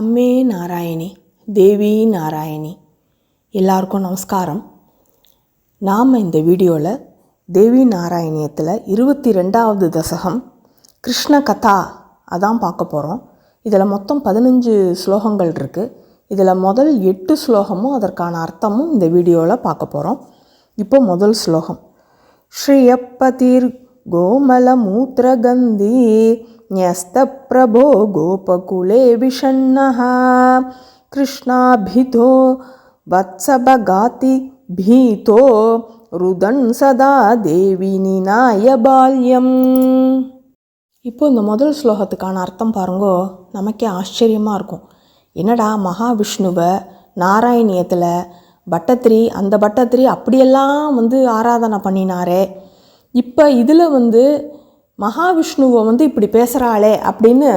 அம்மே நாராயணி தேவி நாராயணி. எல்லாருக்கும் நமஸ்காரம். நாம் இந்த வீடியோவில் தேவி நாராயணியத்தில் இருபத்தி ரெண்டாவது தசகம் கிருஷ்ண கதா அதான் பார்க்க போகிறோம் இதில் மொத்தம் பதினஞ்சு ஸ்லோகங்கள் இருக்குது இதில் முதல் எட்டு ஸ்லோகமும் அதற்கான அர்த்தமும் இந்த வீடியோவில் பார்க்க போகிறோம் இப்போ முதல் ஸ்லோகம். ஸ்ரீயப்பதீர் गोमलमूत्रगन्धी न्यस्तप्रभो गोपकुले विषण्णः कृष्णाभितो वत्सभगाति भीतो रुदन् सदा देवी निनाय बाल्यम् இப்போ இந்த முதல் ஸ்லோகத்துக்கான அர்த்தம் பாருங்கோ நமக்கே ஆச்சரியமாக இருக்கும் என்னடா மகாவிஷ்ணுவை நாராயணியத்தில் பட்டத்திரி அந்த பட்டத்திரி அப்படியெல்லாம் வந்து ஆராதனை பண்ணினாரே இப்போ இதில் வந்து மகாவிஷ்ணுவை வந்து இப்படி பேசுகிறாளே அப்படின்னு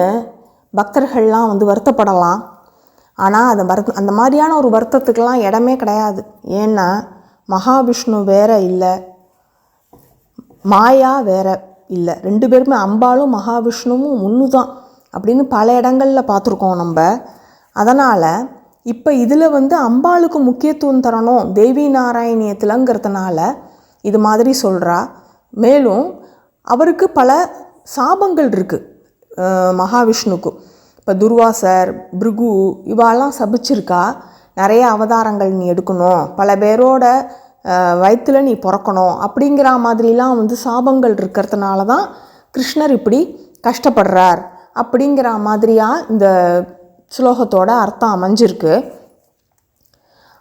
பக்தர்கள்லாம் வந்து வருத்தப்படலாம். ஆனால் அது வருத்த அந்த மாதிரியான ஒரு வருத்தத்துக்கெல்லாம் இடமே கிடையாது. ஏன்னா மகாவிஷ்ணு வேற இல்லை. மாயா வேற இல்லை. ரெண்டு பேருமே அம்பாலும் மகாவிஷ்ணுவும் ஒன்று தான் அப்படின்னு பல இடங்களில் பார்த்துருக்கோம் நம்ம. அதனால் இப்போ இதில் வந்து அம்பாளுக்கு முக்கியத்துவம் தரணும் தேவி நாராயணியத்திலங்கிறதுனால இது மாதிரி சொல்கிறா மேலும் அவருக்கு பல சாபங்கள் இருக்குது மகாவிஷ்ணுக்கு. இப்போ துர்வாசர் பிருகு இவாலாம் சபிச்சிருக்கா? நிறைய அவதாரங்கள் நீ எடுக்கணும். பல பேரோட வயிற்றில் நீ பிறக்கணும். அப்படிங்கிற மாதிரிலாம் வந்து சாபங்கள் இருக்கிறதுனால தான் கிருஷ்ணர் இப்படி கஷ்டப்படுறார். அப்படிங்கிற மாதிரியாக இந்த ஸ்லோகத்தோட அர்த்தம் அமைஞ்சிருக்கு.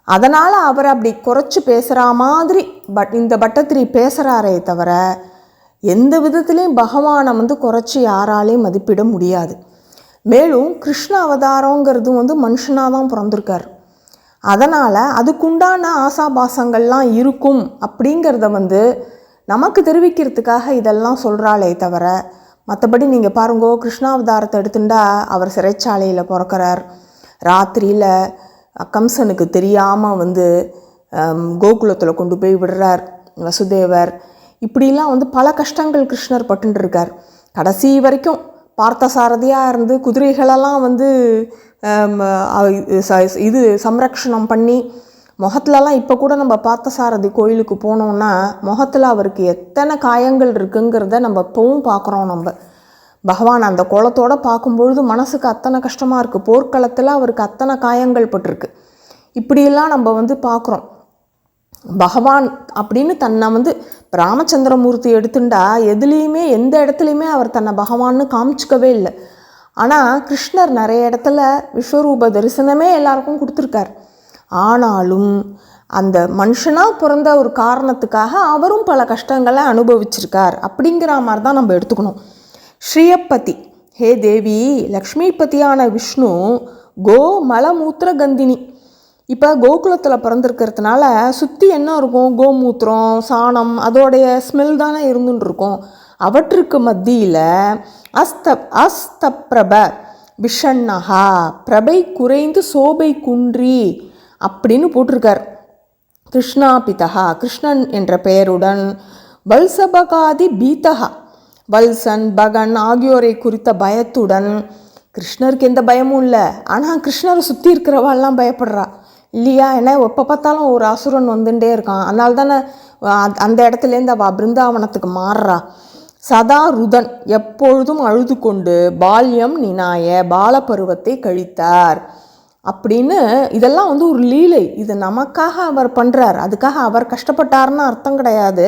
அதனால் அவர் அப்படி குறைச்சி பேசுகிற மாதிரி பட் இந்த பட்டத்திரி பேசுகிறாரே தவிர எந்த விதத்துலேயும் பகவானை வந்து குறைச்சி யாராலையும் மதிப்பிட முடியாது. மேலும் கிருஷ்ண அவதாரங்கிறது வந்து மனுஷனாக தான் பிறந்திருக்கார். அதனால் அதுக்குண்டான ஆசாபாசங்கள்லாம் இருக்கும் அப்படிங்கிறத வந்து நமக்கு தெரிவிக்கிறதுக்காக இதெல்லாம் சொல்கிறாளே தவிர மற்றபடி நீங்கள் பாருங்கோ கிருஷ்ணாவதாரத்தை எடுத்துட்டா அவர் சிறைச்சாலையில் பிறக்கிறார். ராத்திரியில் கம்சனுக்கு தெரியாமல் வந்து கோகுலத்தில் கொண்டு போய் விடுறார் வசுதேவர். இப்படிலாம் வந்து பல கஷ்டங்கள் கிருஷ்ணர் பட்டுருக்கார் கடைசி வரைக்கும் பார்த்தசாரதியாக இருந்து குதிரைகளெல்லாம் வந்து இது சம்ரக்ஷணம் பண்ணி முகத்துலலாம் இப்போ கூட நம்ம பார்த்தசாரதி கோயிலுக்கு போனோம்னா முகத்தில் அவருக்கு எத்தனை காயங்கள் இருக்குங்கிறத நம்ம இப்போவும் பார்க்குறோம் நம்ம. பகவான் அந்த குளத்தோடு பார்க்கும்பொழுது மனசுக்கு அத்தனை கஷ்டமாக இருக்குது போர்க்களத்தில் அவருக்கு அத்தனை காயங்கள் பட்டிருக்கு. இப்படியெல்லாம் நம்ம வந்து பார்க்குறோம். பகவான் அப்படின்னு தன்னை வந்து ராமச்சந்திரமூர்த்தி எடுத்துட்டா எதுலேயுமே எந்த இடத்துலையுமே அவர் தன்னை பகவான்னு காமிச்சிக்கவே இல்லை. ஆனால் கிருஷ்ணர் நிறைய இடத்துல விஸ்வரூப தரிசனமே எல்லாருக்கும் கொடுத்துருக்கார். ஆனாலும் அந்த மனுஷனாக பிறந்த ஒரு காரணத்துக்காக அவரும் பல கஷ்டங்களை அனுபவிச்சிருக்கார். அப்படிங்கிற மாதிரி தான் நம்ம எடுத்துக்கணும். ஸ்ரீயப்பதி. ஹே தேவி லக்ஷ்மிபதியான விஷ்ணு கோ மலமூத்திர கந்தினி இப்போ கோகுலத்தில் பிறந்திருக்கிறதுனால சுற்றி என்ன இருக்கும்? கோமூத்திரம் சாணம் அதோடைய ஸ்மெல் தானே இருந்துட்டு இருக்கும் அவற்றுக்கு மத்தியில் அஸ்த அஸ்தப்ரப விஷண்ணஹா பிரபை குறைந்து சோபை குன்றி அப்படின்னு போட்டிருக்கார். கிருஷ்ணாபிதா கிருஷ்ணன் என்ற பெயருடன் வல்சபகாதி பீதகா வல்சன் பகன் ஆகியோரை குறித்த பயத்துடன் கிருஷ்ணருக்கு எந்த பயமும் இல்லை. ஆனால் கிருஷ்ணரை சுற்றி இருக்கிறவாள்லாம் பயப்படுறா. இல்லையா ஏன்னா எப்போ பார்த்தாலும் ஒரு அசுரன் வந்துட்டே இருக்கான். அதனால தானே அந்த இடத்துலேருந்து அவள் பிருந்தாவனத்துக்கு மாறுறா. சதா ருதன் எப்பொழுதும் அழுது கொண்டு பால்யம் நினாய பாலப்பருவத்தை கழித்தார். அப்படின்னு இதெல்லாம் வந்து ஒரு லீலை. இது நமக்காக அவர் பண்ணுறார் அதுக்காக அவர் கஷ்டப்பட்டாருன்னு அர்த்தம் கிடையாது.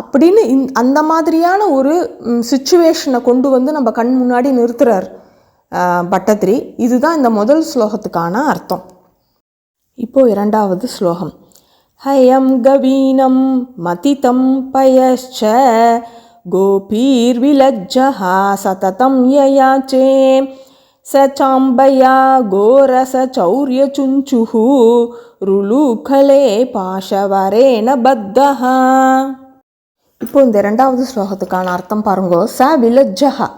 அப்படின்னு இந் அந்த மாதிரியான ஒரு சுச்சுவேஷனை கொண்டு வந்து நம்ம கண் முன்னாடி நிறுத்துகிறார் பட்டத்ரி. இதுதான் இந்த முதல் ஸ்லோகத்துக்கான அர்த்தம். இப்போது இரண்டாவது ஸ்லோகம். ஹயம் கவீனம் மதித்தம் மதிதம் பயஷ்ச கோபீர்விலஜ்ஜா சததம் யயாச்சே சாம்பயா கோரச சௌரிய சுஞ்சுஹு ருளுகலே பாஷவரேண பத்தஹா. இப்போ இந்த ரெண்டாவது ஸ்லோகத்துக்கான அர்த்தம் பாருங்கோ. ச விலஜ்ஜஹா.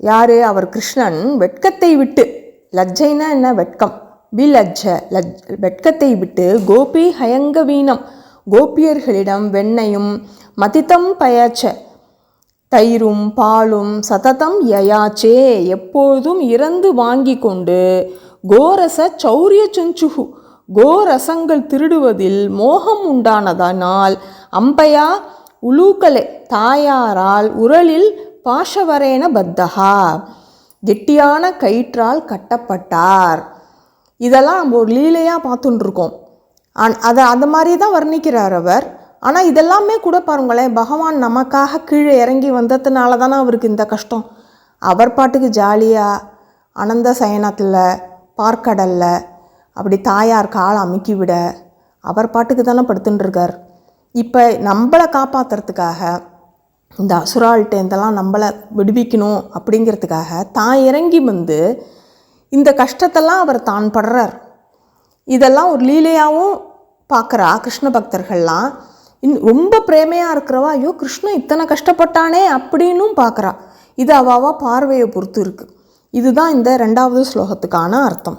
யார்? அவர் கிருஷ்ணன். வெட்கத்தை விட்டு. லஜ்ஜைனா என்ன? வெட்கம். விலஜ்ஜ. லஜ் வெட்கத்தை விட்டு கோபி ஹயங்க வீணம் கோபியர்களிடம் வெண்ணையும் மதித்தம் பயச்ச. தயிரும் பாலும் சததம் யயாச்சே. எப்போதும் இறந்து வாங்கி கொண்டு கோரச சௌரிய செஞ்சுகு கோரசங்கள் திருடுவதில் மோகம் உண்டானதனால் அம்பையா உலூக்கலே தாயாரால் உரலில் பாஷவரேன பத்தகா கெட்டியான கயிற்றால் கட்டப்பட்டார். இதெல்லாம் நம்ம ஒரு லீலையாக பார்த்துட்டுருக்கோம் அந் அதை அந்த மாதிரி தான் வர்ணிக்கிறார் அவர். ஆனால் இதெல்லாமே கூட பாருங்களேன் பகவான் நமக்காக கீழே இறங்கி வந்ததுனால தானே அவருக்கு இந்த கஷ்டம். அவர் பாட்டுக்கு ஜாலியாக அனந்த சயனத்தில் பார்க்கடலில் அப்படி தாயார் கால் அமுக்கி விட அவர் பாட்டுக்கு தானே படுத்துட்டுருக்கார் இப்போ நம்மளை காப்பாற்றுறதுக்காக இந்த அசுரால்ட்டேந்தெல்லாம் நம்மளை விடுவிக்கணும் அப்படிங்கிறதுக்காக தான் இறங்கி வந்து இந்த கஷ்டத்தெல்லாம் அவர் தான் படுறார். இதெல்லாம் ஒரு லீலையாகவும் பார்க்குறா கிருஷ்ண பக்தர்கள்லாம். இன் ரொம்ப பிரேமையாக இருக்கிறவா ஐயோ கிருஷ்ணன் இத்தனை கஷ்டப்பட்டானே அப்படின்னும் பார்க்குறா இது அவாவா பார்வையை பொறுத்து இருக்குது இதுதான் இந்த ரெண்டாவது ஸ்லோகத்துக்கான அர்த்தம்.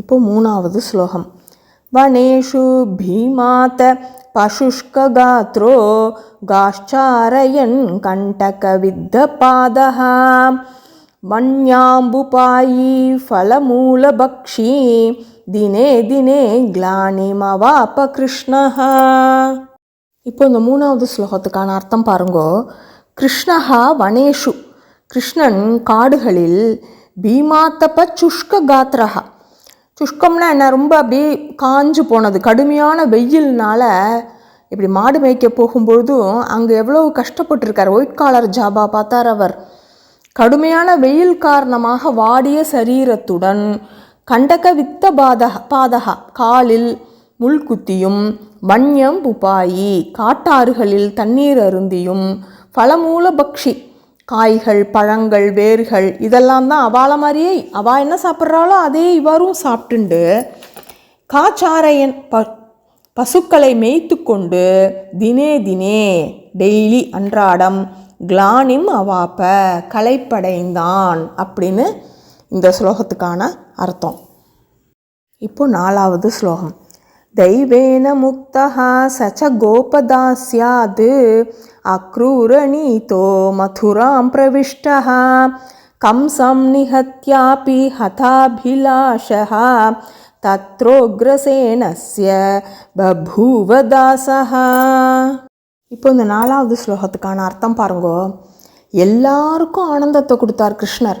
இப்போ மூணாவது ஸ்லோகம். வனேஷு பீமாத்த पशुष्कगात्रो गाश्चारयन् कण्टकविद्धपादः। பாதः फलमूलभक्षी ஃபலமூலபக்ஷி தினே தினே கிளானிமவாப கிருஷ்ணः இப்போ இந்த மூணாவது ஸ்லோகத்துக்கான அர்த்தம் பாருங்கோ கிருஷ்ணஹா வனேஷு கிருஷ்ணன் காடுகளில் பீமாத்தப சுஷ்க காத்ரஹா சுஷ்கம்னா என்ன? ரொம்ப அப்படியே காஞ்சு போனது. கடுமையான வெயில்னால் இப்படி மாடு மேய்க்க போகும்பொழுதும் அங்கே எவ்வளோ கஷ்டப்பட்டிருக்கார். ஒயிட் காலர் ஜாபா பார்த்தார் அவர். கடுமையான வெயில் காரணமாக வாடிய சரீரத்துடன் கண்டக வித்த பாதக பாதகா காலில் முள்குத்தியும் வன்யம் புபாயி காட்டாறுகளில் தண்ணீர் அருந்தியும் பழமூல பக்ஷி காய்கள் பழங்கள் வேர்கள் இதெல்லாம் தான் அவால மாதிரியே அவா என்ன சாப்பிட்றாளோ அதே இவரும் சாப்பிட்டுண்டு. காச்சாரையன் ப பசுக்களை மேய்த்து கொண்டு தினே தினே டெய்லி அன்றாடம் கிளானிம் அவாப்ப களைப்படைந்தான் அப்படின்னு இந்த ஸ்லோகத்துக்கான அர்த்தம். இப்போ நாலாவது ஸ்லோகம். दैवेन मुक्तः स च गोपदास्याद् अक्रूरनीतो मथुरां प्रविष्टः कंसं निहत्यापि हताभिलाषः தத்ரோக்ரசேனஸ்ய பபூவ தாசः இப்போ இந்த நாலாவது ஸ்லோகத்துக்கான அர்த்தம் பாருங்கோ எல்லாருக்கும் ஆனந்தத்தை கொடுத்தார் கிருஷ்ணர்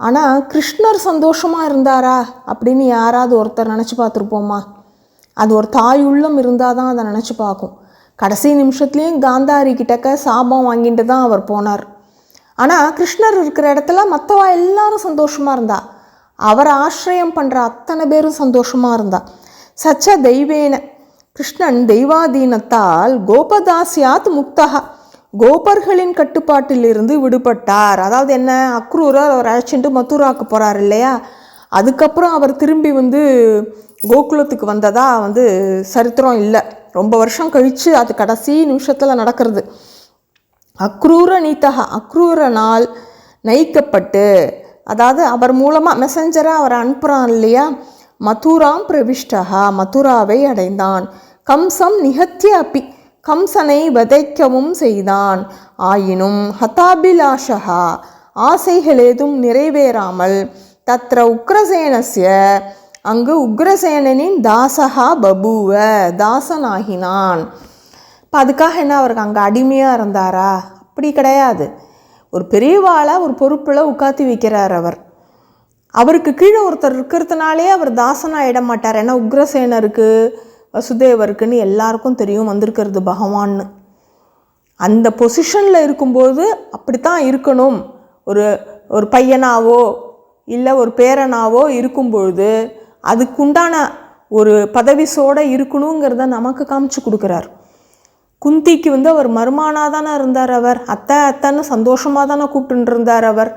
ஆனால் கிருஷ்ணர் சந்தோஷமாக இருந்தாரா அப்படின்னு யாராவது ஒருத்தர் நினச்சி பார்த்துருப்போமா அது ஒரு தாய் உள்ளம் இருந்தால் தான் அதை நினச்சி பார்க்கும். கடைசி நிமிஷத்துலேயும் காந்தாரி கிட்டக்க சாபம் வாங்கிட்டு தான் அவர் போனார். ஆனால் கிருஷ்ணர் இருக்கிற இடத்துல மற்றவா எல்லாரும் சந்தோஷமாக இருந்தா. அவர் ஆசிரியம் பண்ணுற அத்தனை பேரும் சந்தோஷமாக இருந்தா. சச்ச தெய்வேன. கிருஷ்ணன் தெய்வாதீனத்தால் கோபதாசியாத் முக்தகா கோபர்களின் கட்டுப்பாட்டிலிருந்து விடுபட்டார். அதாவது என்ன? அக்ரூரர் அவர் அழைச்சிட்டு மதுராவுக்கு போகிறார் இல்லையா? அதுக்கப்புறம் அவர் திரும்பி வந்து கோகுலத்துக்கு வந்ததாக வந்து சரித்திரம் இல்லை. ரொம்ப வருஷம் கழித்து அது கடைசி நிமிஷத்தில் நடக்கிறது. அக்ரூர நீத்தக அக்ரூரனால் நயிக்கப்பட்டு அதாவது அவர் மூலமாக மெசஞ்சராக அவரை அனுப்புகிறான் இல்லையா? மதுராம் பிரவிஷ்டகா மதுராவை அடைந்தான். கம்சம் நிகத்திய அப்பி கம்சனை வதைக்கவும் செய்தான். ஆயினும் ஹதாபிலாஷகா ஆசைகள் ஏதும் நிறைவேறாமல் தத்ர உக்ரசேனஸ்ய அங்கு உக்ரசேனனின் தாசகா பபுவ தாசனாகினான். இப்போ அதுக்காக என்ன அவருக்கு அங்கே அடிமையாக இருந்தாரா? அப்படி கிடையாது. ஒரு பெரியவாளை ஒரு பொறுப்பில் உட்காத்தி வைக்கிறார் அவர். அவருக்கு கீழே ஒருத்தர் இருக்கிறதுனாலே அவர் தாசனாகிட மாட்டார். ஏன்னா உக்ரசேனருக்கு வசுதேவருக்குன்னு எல்லாருக்கும் தெரியும் வந்திருக்கிறது பகவான்னு. அந்த பொசிஷனில் இருக்கும்போது அப்படித்தான் இருக்கணும். ஒரு ஒரு பையனாவோ இல்லை ஒரு பேரனாவோ இருக்கும்பொழுது அதுக்குண்டான ஒரு பதவிசோட இருக்கணுங்கிறத நமக்கு காமிச்சு கொடுக்குறார். குந்திக்கு வந்து அவர் மருமானாக தானே இருந்தார் அவர். அத்தை அத்தைன்னு சந்தோஷமாக தானே கூப்பிட்டு இருந்தார் அவர்.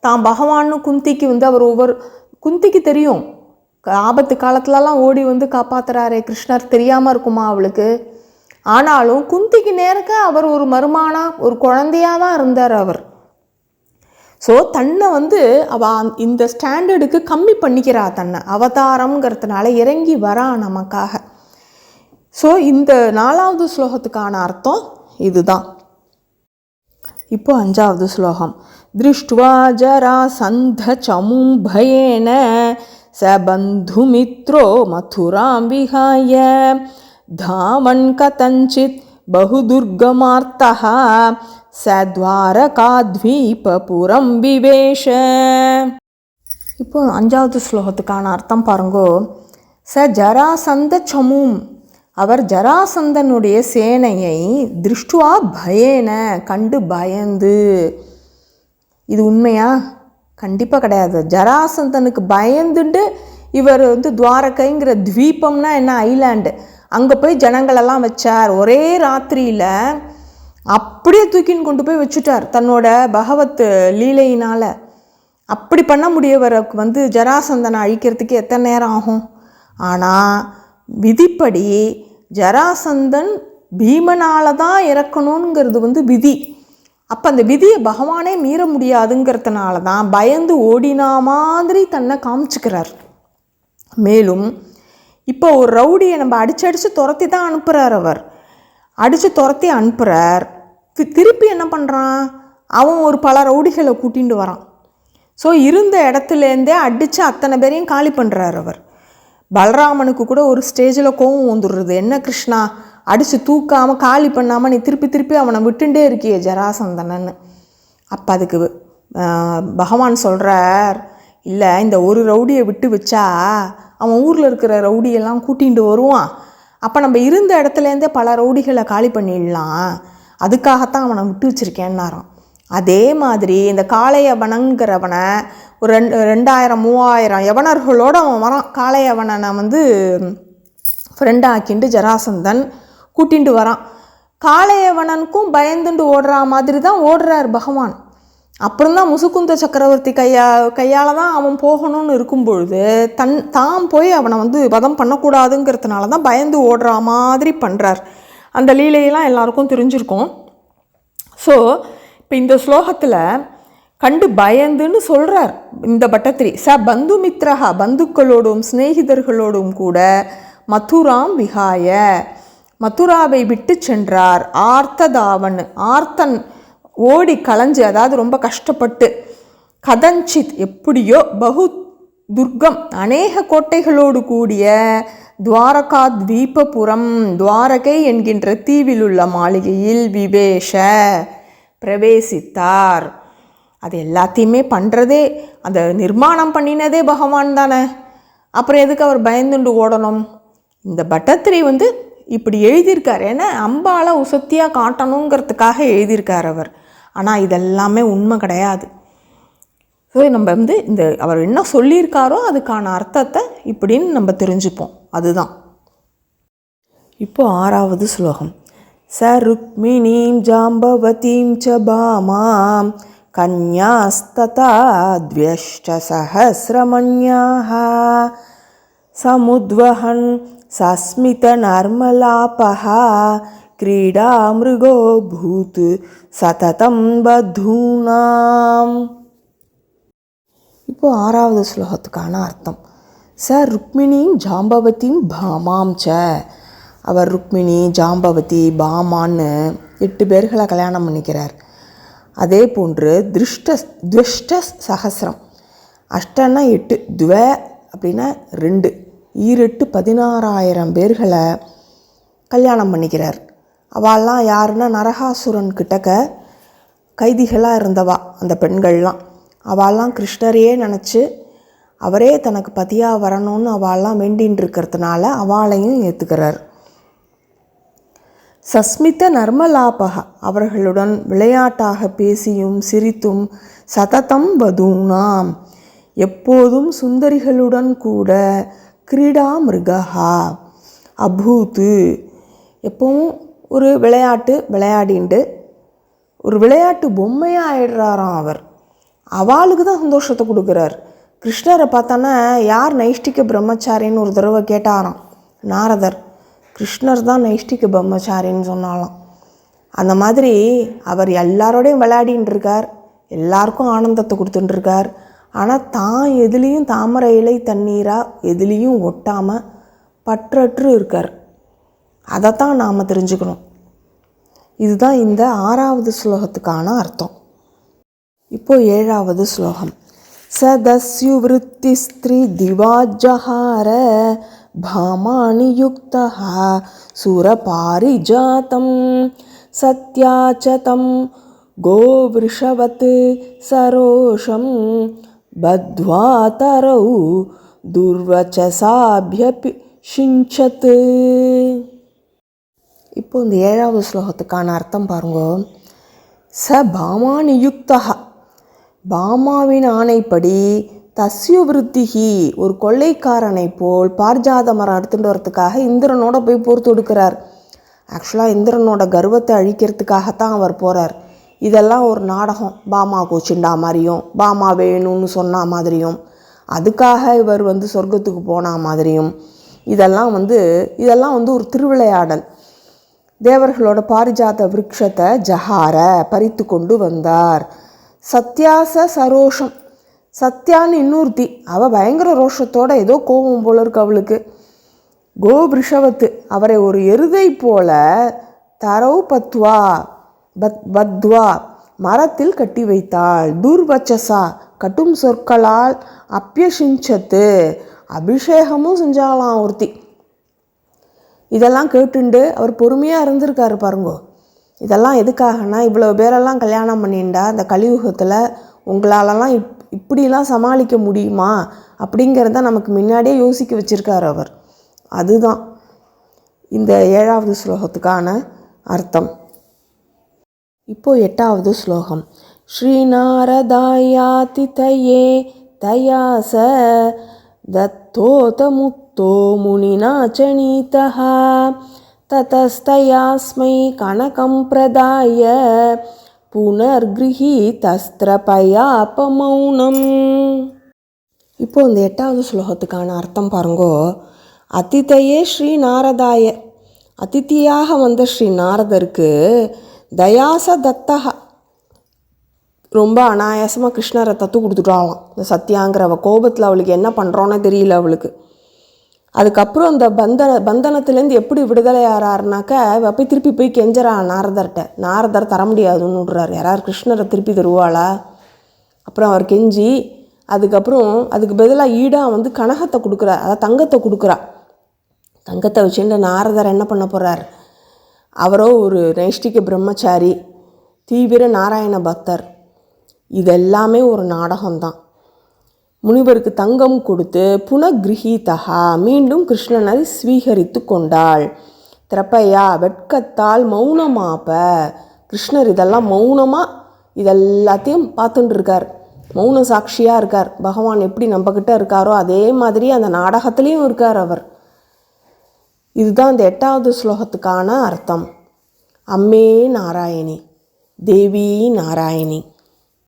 தான் பகவான்னு குந்திக்கு வந்து அவர் ஒவ்வொரு குந்திக்கு தெரியும். ஆபத்து காலத்துலலாம் ஓடி வந்து காப்பாத்துறாரே கிருஷ்ணர் தெரியாமல் இருக்குமா அவளுக்கு? ஆனாலும் குந்திக்கு நேருக்க அவர் ஒரு மருமானா ஒரு குழந்தையாக தான் இருந்தார் அவர். ஸோ தன்னை வந்து அவ இந்த ஸ்டாண்டர்டுக்கு கம்மி பண்ணிக்கிறா தன்னை. அவதாரம்ங்கிறதுனால இறங்கி வரா நமக்காக. ஸோ இந்த நாலாவது ஸ்லோகத்துக்கான அர்த்தம் இதுதான். இப்போ அஞ்சாவது ஸ்லோகம். திருஷ்டுவா ஜரா சந்த பயேன ச பந்துமித்ரோ மதுராம் விஹாய தாமன் கதஞ்சித் बहुदुर्गमार्तः स द्वारकाद्वीपपुरं विवेश இப்போ அஞ்சாவது ஸ்லோகத்துக்கான அர்த்தம் பாருங்கோ ச ஜராசந்த சமும் அவர் ஜராசந்தனுடைய சேனையை திருஷ்டுவா பயேன கண்டு பயந்து இது உண்மையா கண்டிப்பாக கிடையாது ஜராசந்தனுக்கு பயந்துட்டு இவர் வந்து துவாரகைங்கிற துவீபம்னா என்ன ஐலாண்டு அங்கே போய் ஜனங்களெல்லாம் வச்சார். ஒரே ராத்திரியில் அப்படியே தூக்கின்னு கொண்டு போய் வச்சுட்டார் தன்னோட பகவத் லீலையினால். அப்படி பண்ண முடியவருக்கு வந்து ஜராசந்தனை அழிக்கிறதுக்கு எத்தனை நேரம் ஆகும்? ஆனால் விதிப்படி ஜராசந்தன் பீமனால் தான் இறக்கணுங்கிறது வந்து விதி. அப்போ அந்த விதியை பகவானே மீற முடியாதுங்கிறதுனால தான் பயந்து ஓடினா மாதிரி தன்னை காமிச்சுக்கிறார். மேலும் இப்போ ஒரு ரவுடியை நம்ம அடிச்சு அடித்து துரத்தி தான் அனுப்புகிறார் அவர். அடித்து துரத்தி அனுப்புகிறார் திருப்பி என்ன பண்ணுறான் அவன் ஒரு பல ரவுடிகளை கூட்டிகிட்டு வரான். ஸோ இருந்த இடத்துலேருந்தே அடித்து அத்தனை பேரையும் காலி பண்ணுறார் அவர். பலராமனுக்கு கூட ஒரு ஸ்டேஜில் கோவம் வந்துடுறது. என்ன கிருஷ்ணா? அடித்து தூக்காமல் காலி பண்ணாமல் நீ திருப்பி திருப்பி அவனை விட்டுண்டே இருக்கியே ஜராசந்தனன்னு. அப்போ அதுக்கு பகவான் சொல்கிறார் இல்லை இந்த ஒரு ரவுடியை விட்டு வச்சா அவன் ஊரில் இருக்கிற ரவுடியெல்லாம் கூட்டிகிட்டு வருவான். அப்போ நம்ம இருந்த இடத்துலேருந்தே பல ரவுடிகளை காலி பண்ணிடலாம். அதுக்காகத்தான் அவனை விட்டு வச்சுருக்கேன்னாரான் அதே மாதிரி இந்த காளையவனங்கிறவனை ஒரு ரெண்டு ரெண்டாயிரம் மூவாயிரம் யவனர்களோடு அவன் வரான். காளையவனனை வந்து ஃப்ரெண்ட் ஆக்கிண்டு ஜராசந்தன் கூட்டிண்டு வரான். காளையவனனுக்கும் பயந்துண்டு ஓடுற மாதிரி தான் ஓடுறார் பகவான். அப்புறம்தான் முசுகுந்த சக்கரவர்த்தி கையா கையால் தான் அவன் போகணும்னு இருக்கும் பொழுது தன் தான் போய் அவனை வந்து வதம் பண்ணக்கூடாதுங்கிறதுனால தான் பயந்து ஓடுற மாதிரி பண்ணுறார் அந்த லீலையெல்லாம் எல்லாருக்கும் தெரிஞ்சிருக்கும். ஸோ இப்போ இந்த ஸ்லோகத்தில் கண்டு பயந்துன்னு சொல்கிறார் இந்த பட்டத்திரி. ச பந்துமித்ரஹா பந்துக்களோடும் சிநேகிதர்களோடும் கூட மதுராம் விகாய மதுராவை விட்டு சென்றார் ஆர்த்ததாவன் ஆர்த்தன் ஓடி களைஞ்சு அதாவது ரொம்ப கஷ்டப்பட்டு கதஞ்சித் எப்படியோ பகு துர்க்கம் அநேக கோட்டைகளோடு கூடிய துவாரகா தீபபுரம் துவாரகை என்கின்ற தீவில் உள்ள மாளிகையில் விவேஷ பிரவேசித்தார். அது எல்லாத்தையுமே பண்ணுறதே அந்த நிர்மாணம் பண்ணினதே பகவான் தானே. அப்புறம் எதுக்கு அவர் பயந்துண்டு ஓடணும்? இந்த பட்டத்திரி வந்து இப்படி எழுதியிருக்கார். ஏன்னா அம்பால உசத்தியாக காட்டணுங்கிறதுக்காக எழுதியிருக்கார் அவர். ஆனால் இதெல்லாமே உண்மை கிடையாது ஸோ நம்ம வந்து இந்த அவர் என்ன சொல்லியிருக்காரோ அதுக்கான அர்த்தத்தை இப்படின்னு நம்ம தெரிஞ்சுப்போம் அதுதான் இப்போ ஆறாவது ஸ்லோகம் ச ருக்மிணீம் ஜாம்பவதீம் ச பாமாம் கன்யாஸ்ததா द्व्यश्च सहस्रमण्याः समुद्वहन् सस्मितनर्मलापः क्रीडामृगो भूत् सततं बधूनाम् இப்போ ஆறாவது ஸ்லோகத்துக்கான அர்த்தம் ச ருக்மிணியும் ஜாம்பவதியும் பாமாம் ச அவர் ருக்மிணி ஜாம்பவதி பாமான்னு எட்டு பேர்களை கல்யாணம் பண்ணிக்கிறார் அதே போன்று திருஷ்ட துவஷ்ட சகசிரம் அஷ்டன்னா எட்டு துவ அப்படின்னா ரெண்டு ஈரெட்டு பதினாறாயிரம் பேர்களை கல்யாணம் பண்ணிக்கிறார் அவள்லாம் யாருன்னா நரகாசுரன் கிட்டக்க கைதிகளாக இருந்தவா அந்த பெண்கள்லாம். அவள்லாம் கிருஷ்ணரையே நினச்சி அவரே தனக்கு பதியாக வரணும்னு அவள்லாம் வேண்டின்னு இருக்கிறதுனால அவளையும் ஏற்றுக்கிறார் சஸ்மித நர்மலாபக அவர்களுடன் விளையாட்டாக பேசியும் சிரித்தும் சததம் வதூனாம். எப்போதும் சுந்தரிகளுடன் கூட கிரீடா மிருகா அபூத்து. எப்பவும் ஒரு விளையாட்டு விளையாடிண்டு ஒரு விளையாட்டு பொம்மையாக ஆயிடுறாராம் அவர். அவளுக்கு தான் சந்தோஷத்தை கொடுக்குறார். கிருஷ்ணரை பார்த்தோன்னா யார் நைஷ்டிக பிரம்மச்சாரின்னு ஒரு தடவை கேட்டாராம் நாரதர் கிருஷ்ணர் தான் நைஷ்டிக பிரம்மச்சாரின்னு சொன்னாலாம் அந்த மாதிரி அவர் எல்லாரோடையும் விளையாடின்னு இருக்கார் எல்லாருக்கும் ஆனந்தத்தை கொடுத்துட்டுருக்கார் ஆனால் தான் எதுலேயும் தாமரை இலை தண்ணீராக எதுலேயும் ஒட்டாமல் பற்றற்று இருக்கார். அதைத்தான் நாம் தெரிஞ்சுக்கணும். இதுதான் இந்த ஆறாவது ஸ்லோகத்துக்கான அர்த்தம். இப்போ ஏழாவது ஸ்லோகம். சதஸ்யுவிருத்தி ஸ்திரீ திவாஜஹார பாமானி யுக்தா சுரபாரிஜாத்தம் சத்யாச்சதம் கோவிருஷவத் சரோஷம் பத்வா தரௌ துர்வச்சசாபியபி ஷிஞ்சத் இப்போ இந்த ஏழாவது ஸ்லோகத்துக்கான அர்த்தம் பாருங்க. ச பாமா நியுக்தா பாமாவின் ஆணைப்படி தஸ்யு விருத்திகி ஒரு கொள்ளைக்காரனை போல் பார்ஜாத மரம் எடுத்துட்டு வரத்துக்காக இந்திரனோட போய் போர் தொடுக்கிறார் ஆக்சுவலாக இந்திரனோட கர்வத்தை அழிக்கிறதுக்காகத்தான் அவர் போகிறார் இதெல்லாம் ஒரு நாடகம். பாமா கோச்சிண்டா மாதிரியும் பாமா வேணும்னு சொன்ன மாதிரியும். அதுக்காக இவர் வந்து சொர்க்கத்துக்கு போன மாதிரியும். இதெல்லாம் வந்து இதெல்லாம் வந்து ஒரு திருவிளையாடல். தேவர்களோட பாரிஜாத விருட்சத்தை ஜஹார பறித்து கொண்டு வந்தார். சத்யாச சரோஷம். சத்யான்னு இன்னொருத்தி. அவள் பயங்கர ரோஷத்தோட ஏதோ கோபம் போல இருக்கு அவளுக்கு. கோபிருஷவத்து. அவரை ஒரு எருதை போல தரவு பத்வா பத் பத்வா மரத்தில் கட்டி வைத்தாள். துர்வச்சசா கட்டும் சொற்களால் அப்பியசிஞ்சத்து அபிஷேகமும் செஞ்சாலாம் ஒருத்தி. இதெல்லாம் கேட்டுண்டு அவர் பொறுமையாக இருந்திருக்காரு பாருங்கோ. இதெல்லாம் எதுக்காகனா இவ்வளோ பேரெல்லாம் கல்யாணம் பண்ணிண்டா இந்த கலியுகத்தில் உங்களாலலாம் இப் இப்படிலாம் சமாளிக்க முடியுமா? அப்படிங்கிறத நமக்கு முன்னாடியே யோசிக்க வச்சுருக்கார் அவர். அதுதான் இந்த ஏழாவது ஸ்லோகத்துக்கான அர்த்தம். இப்போது எட்டாவது ஸ்லோகம். ஸ்ரீநாரதாயாதி தயே தயாச தத்தோதமுத் मुनिना च नीतः ततस्तयास्मै कनकं प्रदाय புனர்கிரகீதஸ்திரபயாபமௌனம் இப்போ இந்த எட்டாவது ஸ்லோகத்துக்கான அர்த்தம் பாருங்கோ அதிதையே ஸ்ரீ நாரதாய அதித்தியாக வந்த ஸ்ரீ நாரதருக்கு தயாச தத்தகா ரொம்ப அனாயாசமாக கிருஷ்ணரை தத்து கொடுத்துட்டாலாம் இந்த சத்யாங்கிறவ கோபத்தில் அவளுக்கு என்ன பண்ணுறோன்னே தெரியல அவளுக்கு அதுக்கப்புறம் அந்த பந்தன பந்தனத்துலேருந்து எப்படி விடுதலை ஆறாருனாக்க இவ போய் திருப்பி போய் கெஞ்சறா நாரதர்கிட்ட. நாரதர் தர முடியாதுன்னு விட்றாரு. யாராவது கிருஷ்ணரை திருப்பி தருவாளா? அப்புறம் அவர் கெஞ்சி அதுக்கப்புறம் அதுக்கு பதிலாக ஈடாக வந்து கனகத்தை கொடுக்குறா. அதாவது தங்கத்தை கொடுக்குறா. தங்கத்தை வச்சுட்டு நாரதர் என்ன பண்ண போகிறார் அவரோ ஒரு நைஷ்டிக பிரம்மச்சாரி தீவிர நாராயண பக்தர். இதெல்லாமே ஒரு நாடகம்தான். முனிவருக்கு தங்கம் கொடுத்து புனகிரகீதகா மீண்டும் கிருஷ்ணனை ஸ்வீகரித்து கொண்டாள். திரப்பையா வெட்கத்தால் மௌனமாப்ப. கிருஷ்ணர் இதெல்லாம் மௌனமாக இதெல்லாத்தையும் பார்த்துட்டு இருக்கார் மௌன சாட்சியாக இருக்கார். பகவான் எப்படி நம்மக்கிட்ட இருக்காரோ அதே மாதிரி அந்த நாடகத்துலேயும் இருக்கார் அவர். இதுதான் இந்த எட்டாவது ஸ்லோகத்துக்கான அர்த்தம். அம்மே நாராயணி தேவி நாராயணி.